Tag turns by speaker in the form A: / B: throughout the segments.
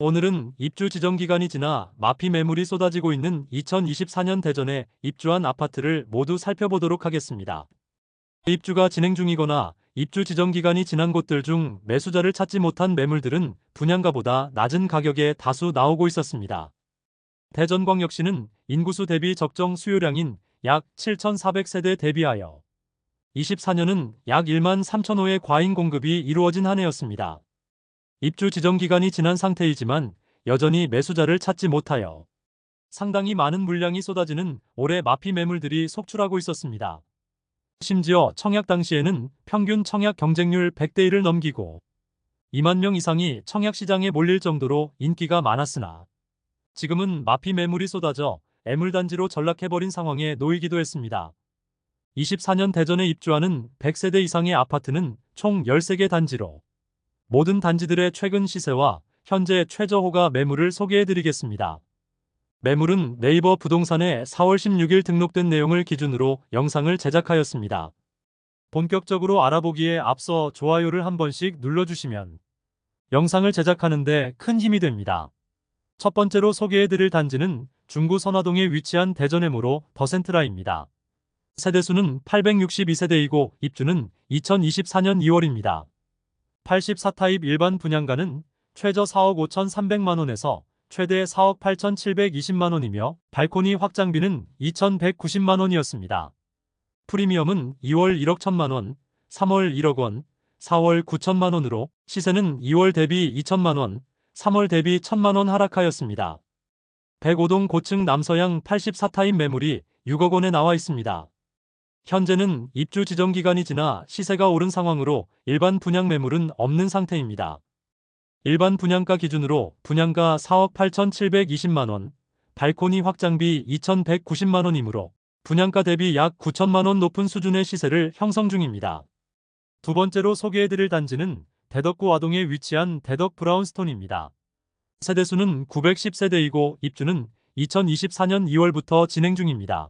A: 오늘은 입주 지정 기간이 지나 마피 매물이 쏟아지고 있는 2024년 대전에 입주한 아파트를 모두 살펴보도록 하겠습니다. 입주가 진행 중이거나 입주 지정 기간이 지난 곳들 중 매수자를 찾지 못한 매물들은 분양가보다 낮은 가격에 다수 나오고 있었습니다. 대전광역시는 인구수 대비 적정 수요량인 약 7,400세대 대비하여 24년은 약 1만 3천 호의 과잉 공급이 이루어진 한 해였습니다. 입주 지정 기간이 지난 상태이지만 여전히 매수자를 찾지 못하여 상당히 많은 물량이 쏟아지는 올해 마피 매물들이 속출하고 있었습니다. 심지어 청약 당시에는 평균 청약 경쟁률 100대 1을 넘기고 2만 명 이상이 청약 시장에 몰릴 정도로 인기가 많았으나 지금은 마피 매물이 쏟아져 애물단지로 전락해버린 상황에 놓이기도 했습니다. 24년 대전에 입주하는 100세대 이상의 아파트는 총 13개 단지로 모든 단지들의 최근 시세와 현재 최저호가 매물을 소개해드리겠습니다. 매물은 네이버 부동산에 4월 16일 등록된 내용을 기준으로 영상을 제작하였습니다. 본격적으로 알아보기에 앞서 좋아요를 한 번씩 눌러주시면 영상을 제작하는데 큰 힘이 됩니다. 첫 번째로 소개해드릴 단지는 중구 선화동에 위치한 대전해무로 더센트라입니다. 세대수는 862세대이고 입주는 2024년 2월입니다. 84타입 일반 분양가는 최저 4억 5,300만원에서 최대 4억 8,720만원이며 발코니 확장비는 2,190만원이었습니다. 프리미엄은 2월 1억 1천만원, 3월 1억 원, 4월 9천만원으로 시세는 2월 대비 2천만원, 3월 대비 1천만원 하락하였습니다. 105동 고층 남서양 84타입 매물이 6억 원에 나와 있습니다. 현재는 입주 지정 기간이 지나 시세가 오른 상황으로 일반 분양 매물은 없는 상태입니다. 일반 분양가 기준으로 분양가 4억 8,720만원, 발코니 확장비 2,190만원이므로 분양가 대비 약 9천만원 높은 수준의 시세를 형성 중입니다. 두 번째로 소개해드릴 단지는 대덕구 와동에 위치한 대덕 브라운스톤입니다. 세대수는 910세대이고 입주는 2024년 2월부터 진행 중입니다.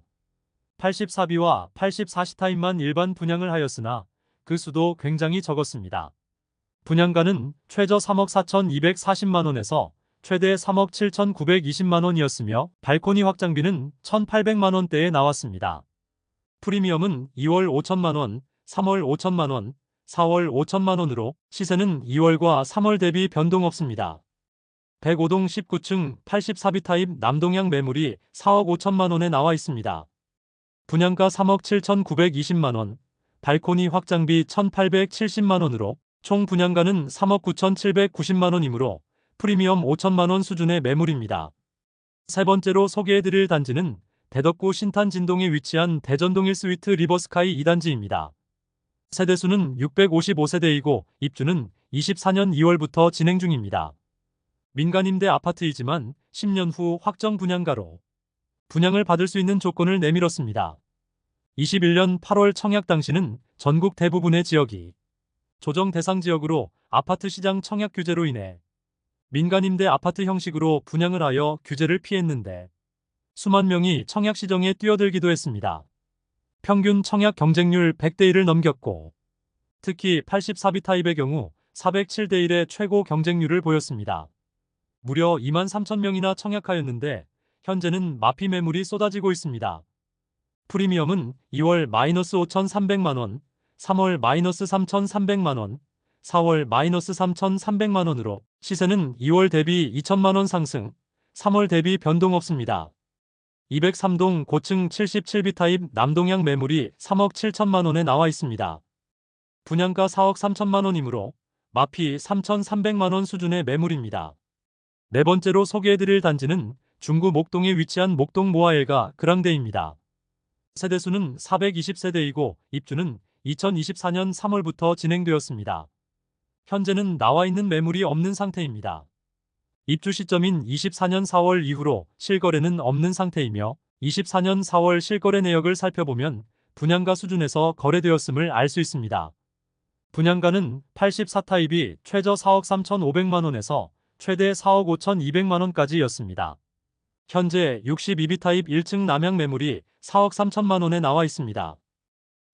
A: 84비와 84시타임만 일반 분양을 하였으나 그 수도 굉장히 적었습니다. 분양가는 최저 3억 4,240만원에서 최대 3억 7,920만원이었으며 발코니 확장비는 1,800만원대에 나왔습니다. 프리미엄은 2월 5천만원, 3월 5천만원, 4월 5천만원으로 시세는 2월과 3월 대비 변동 없습니다. 105동 19층 84비 타입 남동향 매물이 4억 5천만원에 나와 있습니다. 분양가 3억 7,920만원, 발코니 확장비 1,870만원으로 총 분양가는 3억 9,790만원이므로 프리미엄 5천만원 수준의 매물입니다. 세 번째로 소개해드릴 단지는 대덕구 신탄 진동에 위치한 대전동 1스위트 리버스카이 2단지입니다. 세대수는 655세대이고 입주는 24년 2월부터 진행 중입니다. 민간임대 아파트이지만 10년 후 확정 분양가로 분양을 받을 수 있는 조건을 내밀었습니다. 21년 8월 청약 당시는 전국 대부분의 지역이 조정 대상 지역으로 아파트 시장 청약 규제로 인해 민간임대 아파트 형식으로 분양을 하여 규제를 피했는데 수만 명이 청약 시정에 뛰어들기도 했습니다. 평균 청약 경쟁률 100대 1을 넘겼고 특히 84비 타입의 경우 407대 1의 최고 경쟁률을 보였습니다. 무려 2만 3천 명이나 청약하였는데 현재는 마피 매물이 쏟아지고 있습니다. 프리미엄은 2월 마이너스 5,300만원, 3월 마이너스 3,300만원, 4월 마이너스 3,300만원으로 시세는 2월 대비 2천만원 상승, 3월 대비 변동 없습니다. 203동 고층 77비 타입 남동향 매물이 3억 7천만원에 나와 있습니다. 분양가 4억 3천만원이므로 마피 3,300만원 수준의 매물입니다. 네 번째로 소개해드릴 단지는 중구 목동에 위치한 목동 모아엘가 그랑데입니다. 세대수는 420세대이고 입주는 2024년 3월부터 진행되었습니다. 현재는 나와 있는 매물이 없는 상태입니다. 입주 시점인 24년 4월 이후로 실거래는 없는 상태이며 24년 4월 실거래 내역을 살펴보면 분양가 수준에서 거래되었음을 알 수 있습니다. 분양가는 84타입이 최저 4억 3,500만원에서 최대 4억 5,200만원까지였습니다. 현재 62비 타입 1층 남양 매물이 4억 3천만 원에 나와 있습니다.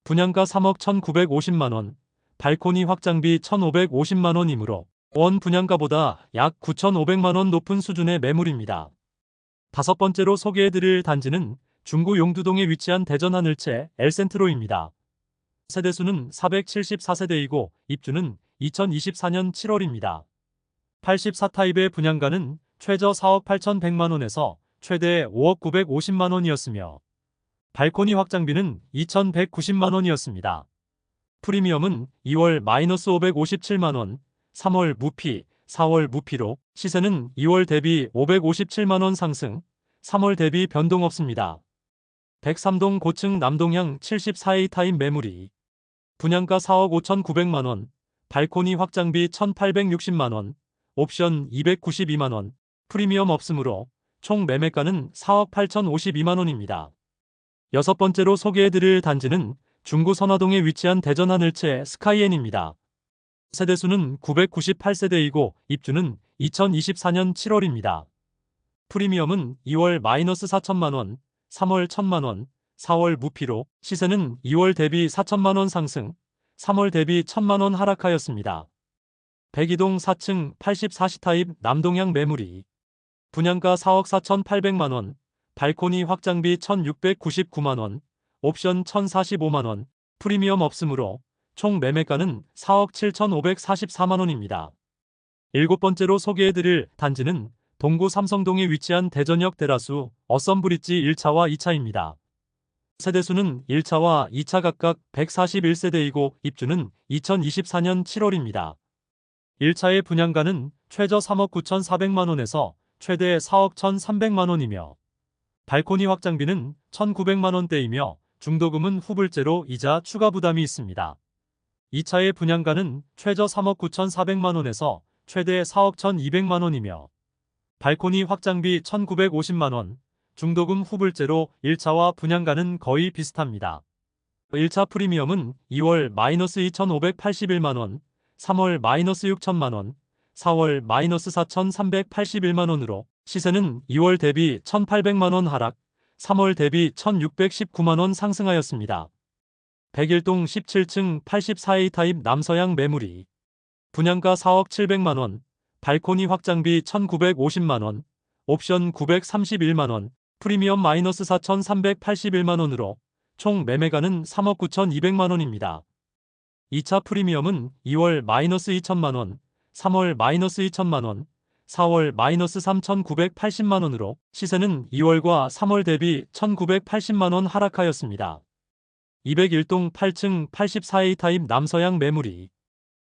A: 분양가 3억 1,950만 원, 발코니 확장비 1,550만 원이므로 원 분양가보다 약 9,500만 원 높은 수준의 매물입니다. 다섯 번째로 소개해드릴 단지는 중구 용두동에 위치한 대전 하늘채 엘센트로입니다. 세대수는 474세대이고 입주는 2024년 7월입니다. 84타입의 분양가는 최저 4억 8,100만원에서 최대 5억 950만 원이었으며 발코니 확장비는 2,190만 원이었습니다. 프리미엄은 2월 마이너스 557만 원, 3월 무피, 4월 무피로 시세는 2월 대비 557만 원 상승, 3월 대비 변동 없습니다. 103동 고층 남동향 74A 타입 매물이 분양가 4억 5,900만 원, 발코니 확장비 1,860만 원, 옵션 292만 원, 프리미엄 없으므로 총 매매가는 4억 8,052만원입니다. 여섯 번째로 소개해드릴 단지는 중구 선화동에 위치한 대전 하늘채 스카이엔입니다. 세대수는 998세대이고 입주는 2024년 7월입니다. 프리미엄은 2월 마이너스 4천만원, 3월 1천만원, 4월 무피로 시세는 2월 대비 4천만원 상승, 3월 대비 1천만원 하락하였습니다. 백이동 4층 84시 타입 남동향 매물이 분양가 4억 4천8백만원, 발코니 확장비 1,699만원, 옵션 1,045만원, 프리미엄 없으므로 총 매매가는 4억 7,544만원입니다. 일곱 번째로 소개해드릴 단지는 동구 삼성동에 위치한 대전역 대라수 어썸브릿지 1차와 2차입니다. 세대수는 1차와 2차 각각 141세대이고 입주는 2024년 7월입니다. 1차의 분양가는 최저 3억 9,400만원에서 최대 4억 1,300만원이며 발코니 확장비는 1,900만원대이며 중도금은 후불제로 이자 추가 부담이 있습니다. 2차의 분양가는 최저 3억 9,400만원에서 최대 4억 1,200만원이며 발코니 확장비 1,950만원, 중도금 후불제로 1차와 분양가는 거의 비슷합니다. 1차 프리미엄은 2월 마이너스 2,581만원, 3월 마이너스 6천만원, 4월 마이너스 4,381만원으로 시세는 2월 대비 1,800만원 하락, 3월 대비 1,619만원 상승하였습니다. 101동 17층 84A 타입 남서양 매물이 분양가 4억 700만원, 발코니 확장비 1,950만원, 옵션 931만원, 프리미엄 마이너스 4,381만원으로 총 매매가는 3억 9,200만원입니다. 2차 프리미엄은 2월 마이너스 2천만원, 3월 마이너스 2천만원, 4월 마이너스 3,980만원으로 시세는 2월과 3월 대비 1,980만원 하락하였습니다. 201동 8층 84A 타입 남서양 매물이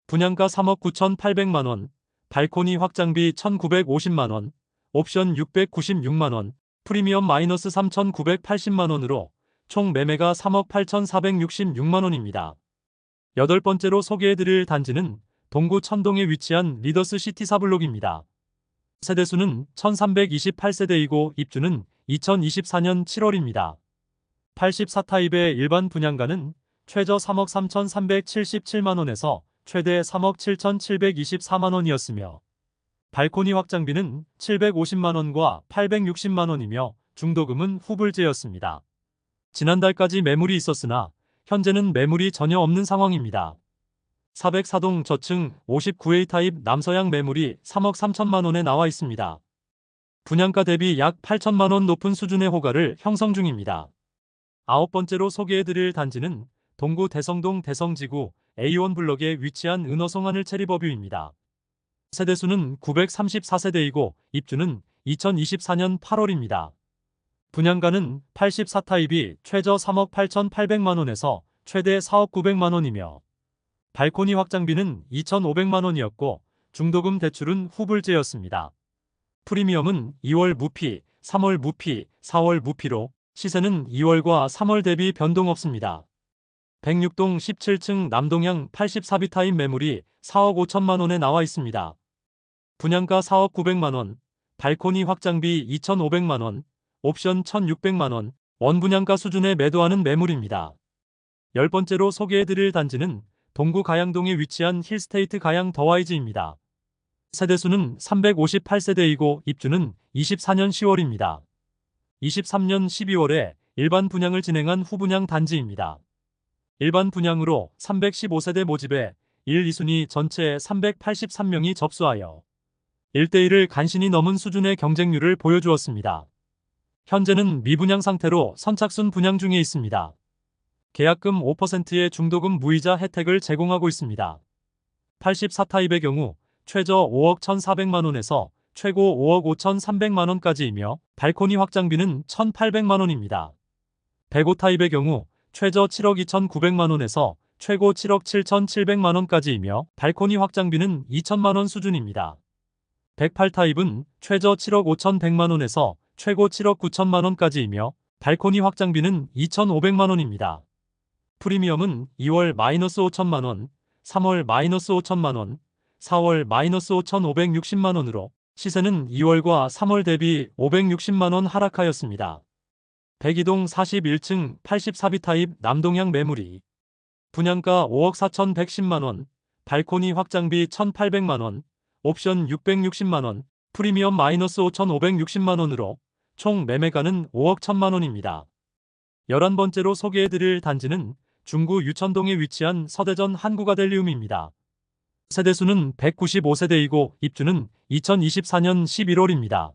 A: 분양가 3억 9,800만원, 발코니 확장비 1,950만원, 옵션 696만원, 프리미엄 마이너스 3,980만원으로 총 매매가 3억 8,466만원입니다. 여덟 번째로 소개해드릴 단지는 동구 천동에 위치한 리더스 시티 사블록입니다. 세대수는 1328세대이고 입주는 2024년 7월입니다. 84타입의 일반 분양가는 최저 3억 3,377만원에서 최대 3억 7,724만원이었으며 발코니 확장비는 750만원과 860만원이며 중도금은 후불제였습니다. 지난달까지 매물이 있었으나 현재는 매물이 전혀 없는 상황입니다. 404동 저층 59A 타입 남서양 매물이 3억 3천만 원에 나와 있습니다. 분양가 대비 약 8천만 원 높은 수준의 호가를 형성 중입니다. 아홉 번째로 소개해드릴 단지는 동구 대성동 대성지구 A1 블럭에 위치한 은어송 하늘 체리버뷰입니다. 세대수는 934세대이고 입주는 2024년 8월입니다. 분양가는 84타입이 최저 3억 8,800만원에서 최대 4억 900만원이며 발코니 확장비는 2,500만원이었고 중도금 대출은 후불제였습니다. 프리미엄은 2월 무피, 3월 무피, 4월 무피로 시세는 2월과 3월 대비 변동 없습니다. 106동 17층 남동향 84비 타입 매물이 4억 5천만 원에 나와 있습니다. 분양가 4억 900만원, 발코니 확장비 2,500만 원, 옵션 1,600만 원, 원분양가 수준에 매도하는 매물입니다. 열 번째로 소개해드릴 단지는 동구 가양동에 위치한 힐스테이트 가양 더와이즈입니다. 세대수는 358세대이고 입주는 24년 10월입니다. 23년 12월에 일반 분양을 진행한 후분양 단지입니다. 일반 분양으로 315세대 모집에 1, 2순위 전체 383명이 접수하여 1대1을 간신히 넘은 수준의 경쟁률을 보여주었습니다. 현재는 미분양 상태로 선착순 분양 중에 있습니다. 계약금 5%의 중도금 무이자 혜택을 제공하고 있습니다. 84타입의 경우 최저 5억 1,400만 원에서 최고 5억 5,300만 원까지이며 발코니 확장비는 1,800만 원입니다. 105타입의 경우 최저 7억 2,900만 원에서 최고 7억 7,700만 원까지이며 발코니 확장비는 2천만 원 수준입니다. 108타입은 최저 7억 5,100만 원에서 최고 7억 9천만 원까지이며 발코니 확장비는 2,500만 원입니다. 프리미엄은 2월 마이너스 5천만 원, 3월 마이너스 5천만 원, 4월 마이너스 5,560만 원으로 시세는 2월과 3월 대비 560만 원 하락하였습니다. 백이동 41층 84비 타입 남동향 매물이 분양가 5억 4,110만 원, 발코니 확장비 1,800만 원, 옵션 660만 원, 프리미엄 마이너스 5,560만 원으로 총 매매가는 5억 1천만 원입니다. 11번째로 소개해드릴 단지는 중구 유천동에 위치한 서대전 한국아델리움입니다. 세대수는 195세대이고 입주는 2024년 11월입니다.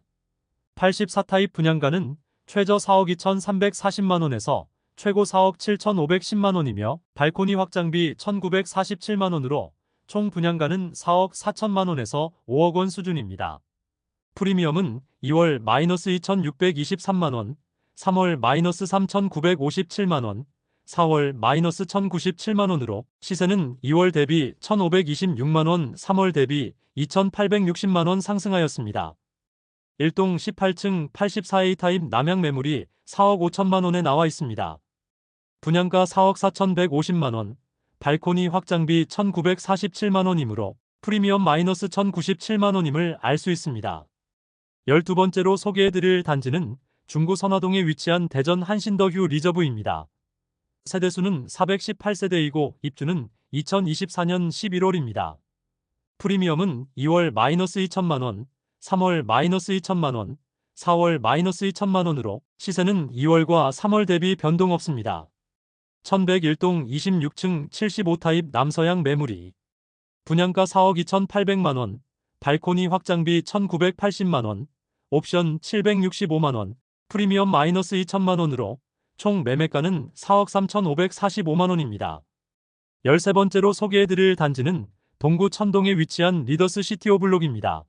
A: 84타입 분양가는 최저 4억 2,340만원에서 최고 4억 7,510만원이며 발코니 확장비 1,947만원으로 총 분양가는 4억 4천만원에서 5억 원 수준입니다. 프리미엄은 2월 마이너스 2,623만원, 3월 마이너스 3,957만원, 4월 마이너스 1,097만원으로 시세는 2월 대비 1,526만원, 3월 대비 2,860만원 상승하였습니다. 1동 18층 84A 타입 남양 매물이 4억 5천만원에 나와 있습니다. 분양가 4억 4,150만원, 발코니 확장비 1,947만원이므로 프리미엄 마이너스 1,097만원임을 알 수 있습니다. 12번째로 소개해드릴 단지는 중구 선화동에 위치한 대전 한신더휴 리저브입니다. 세대수는 418세대이고 입주는 2024년 11월입니다. 프리미엄은 2월 마이너스 2천만원, 3월 마이너스 2천만원, 4월 마이너스 2천만원으로 시세는 2월과 3월 대비 변동 없습니다. 1101동 26층 75타입 남서양 매물이 분양가 4억 2,800만원, 발코니 확장비 1,980만원, 옵션 765만원, 프리미엄 마이너스 2천만원으로 총 매매가는 4억 3,545만원입니다. 13번째로 소개해드릴 단지는 동구 천동에 위치한 리더스 시티 오 블록입니다.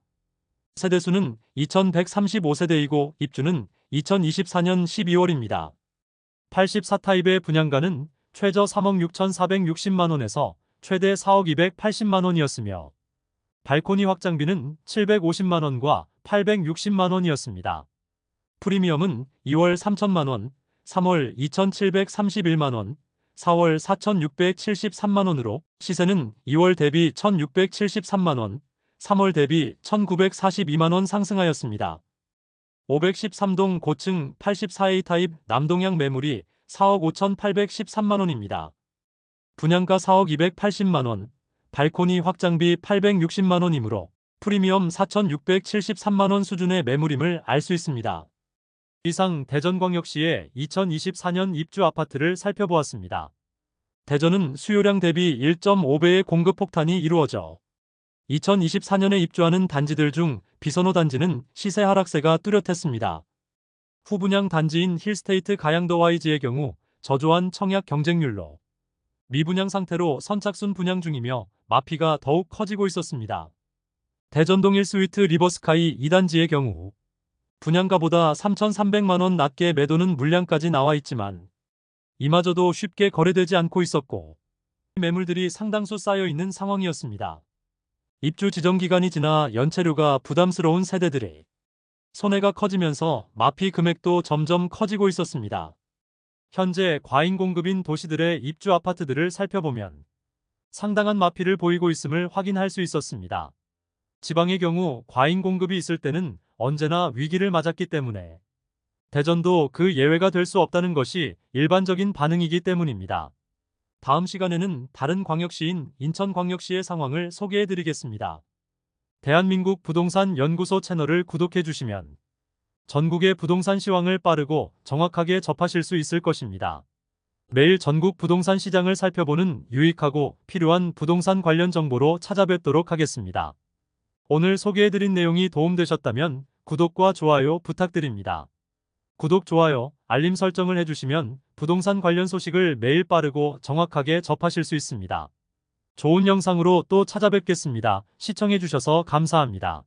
A: 세대수는 2135세대이고 입주는 2024년 12월입니다. 84타입의 분양가는 최저 3억 6,460만원에서 최대 4억 280만원이었으며 발코니 확장비는 750만원과 860만원이었습니다. 프리미엄은 2월 3천만원, 3월 2,731만원, 4월 4,673만원으로 시세는 2월 대비 1,673만원, 3월 대비 1,942만원 상승하였습니다. 513동 고층 84A 타입 남동향 매물이 4억 5,813만원입니다. 분양가 4억 280만원, 발코니 확장비 860만원이므로 프리미엄 4,673만원 수준의 매물임을 알 수 있습니다. 이상 대전광역시의 2024년 입주 아파트를 살펴보았습니다. 대전은 수요량 대비 1.5배의 공급 폭탄이 이루어져 2024년에 입주하는 단지들 중 비선호 단지는 시세 하락세가 뚜렷했습니다. 후분양 단지인 힐스테이트 가양더 YG의 경우 저조한 청약 경쟁률로 미분양 상태로 선착순 분양 중이며 마피가 더욱 커지고 있었습니다. 대전동 1스위트 리버스카이 2단지의 경우 분양가보다 3,300만원 낮게 매도는 물량까지 나와 있지만 이마저도 쉽게 거래되지 않고 있었고 매물들이 상당수 쌓여 있는 상황이었습니다. 입주 지정 기간이 지나 연체료가 부담스러운 세대들의 손해가 커지면서 마피 금액도 점점 커지고 있었습니다. 현재 과잉 공급인 도시들의 입주 아파트들을 살펴보면 상당한 마피를 보이고 있음을 확인할 수 있었습니다. 지방의 경우 과잉 공급이 있을 때는 언제나 위기를 맞았기 때문에 대전도 그 예외가 될 수 없다는 것이 일반적인 반응이기 때문입니다. 다음 시간에는 다른 광역시인 인천광역시의 상황을 소개해 드리겠습니다. 대한민국 부동산 연구소 채널을 구독해 주시면 전국의 부동산 시황을 빠르고 정확하게 접하실 수 있을 것입니다. 매일 전국 부동산 시장을 살펴보는 유익하고 필요한 부동산 관련 정보로 찾아뵙도록 하겠습니다. 오늘 소개해드린 내용이 도움되셨다면 구독과 좋아요 부탁드립니다. 구독, 좋아요, 알림 설정을 해주시면 부동산 관련 소식을 매일 빠르고 정확하게 접하실 수 있습니다. 좋은 영상으로 또 찾아뵙겠습니다. 시청해주셔서 감사합니다.